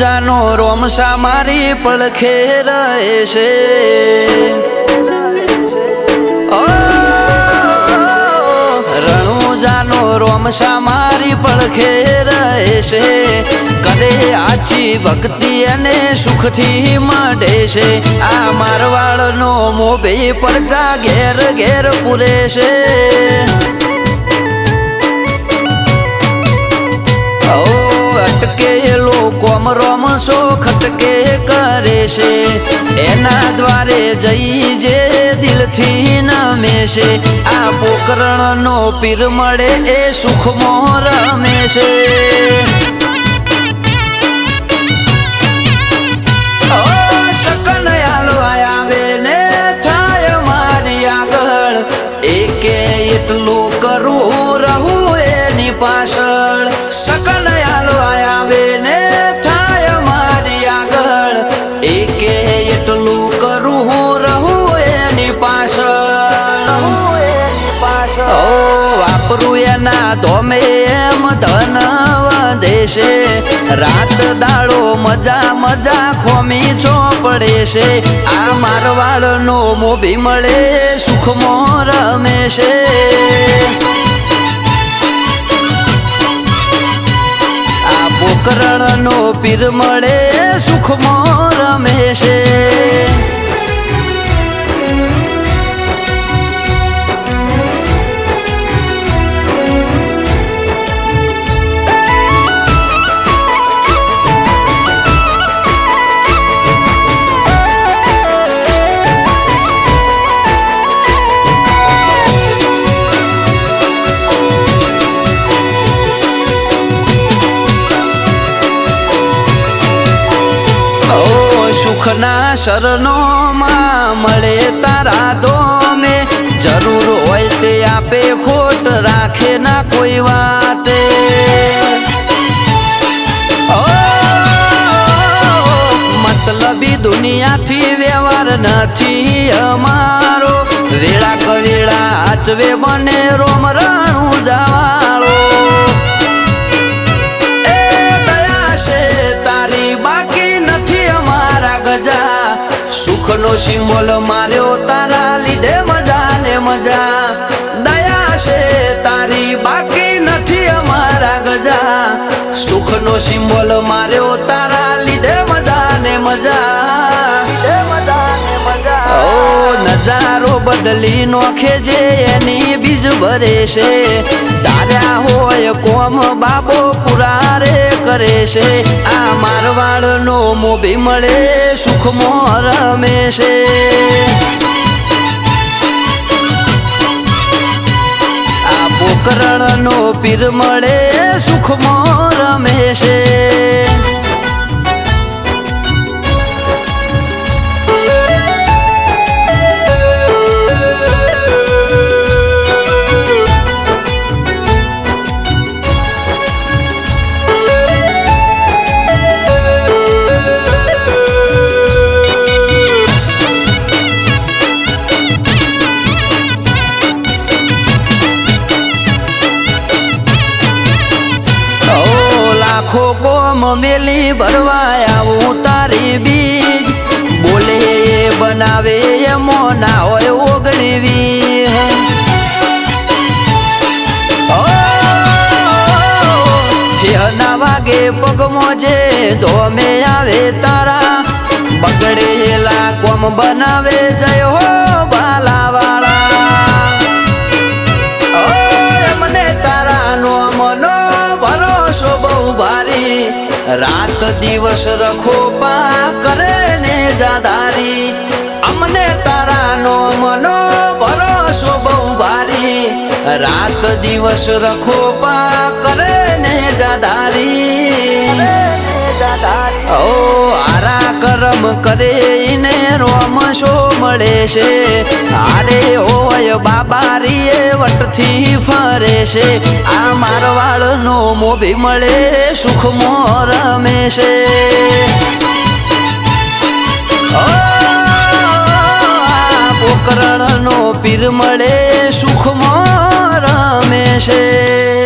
રણુજાનો રોમસા મારી પડખે રહે છે. રોમસા મારી પડખે રહે છે. કરે આચી ભક્તિ અને સુખથી મળે છે. આ મારવાળનો મોભે પડતા ઘેર ઘેર પૂરે છે. અટકેલો રોમ સો ખટકે કરે છે. એના દ્વારે જઈ જે દિલથી નમે છે. આ પોકરણનો પીર મળે એ સુખમાં રમે છે. વાપરું એના ધોમે એમ ધન છે. રાત દાળો મજા મજા ખોમી ચોપડે છે. આ મારવાળનો મોભી મળે, સુખમાં રમે છે. આ પોકરણનો પીર મળે, સુખમાં રમે છે. સુખના શરણોમાં મળે તારા દોમે જરૂર હોય તે આપે ખોટ રાખે ના કોઈ વાતે. મતલબી દુનિયાથી વ્યવહાર નથી અમારો. વેળા કવેળા આચવે બને રોમ રણું જવાળો. સુખનો સિમ્બોલ માર્યો તારા લીધે મજા ને મજા. દયા છે તારી, બાકી નથી અમારા ગજા. સુખનો સિમ્બોલ માર્યો તારા લીધે મજા ને મજા. ઓ, નજારો બદલી નોખે જે એની બીજ ભરે છે. તાર્યા હોય કોમ બાબો પુરારે. કરે છે, આ મારવાડનો મોભી મળે સુખમાં રમે છે. આ પોકરણનો પીર મળે સુખમાં રમે છે. કોમ મેલી ભરવા આવું તારી બીજ. બોલે બનાવે એમો ના હોય ઓગણીવી. ના વાગે પગમો જે ધોમે આવે તારા. બગડેલા કોમ બનાવે જય હો. રાત દિવસ રખો પા કરે ને જાદારી. અમને તારા નો મનો ભરોસો બહુ ભારી. રાત દિવસ રખો પા કરે ને જાદારી. ઓ આરા કરમ કરે ને રોમ શો મળે છે. આરે હોય વટથી ફરે છે. આ મારવાડનો મોભી મળે સુખમાં રમે છે. પોકરણનો પીર મળે સુખમાં રમે છે.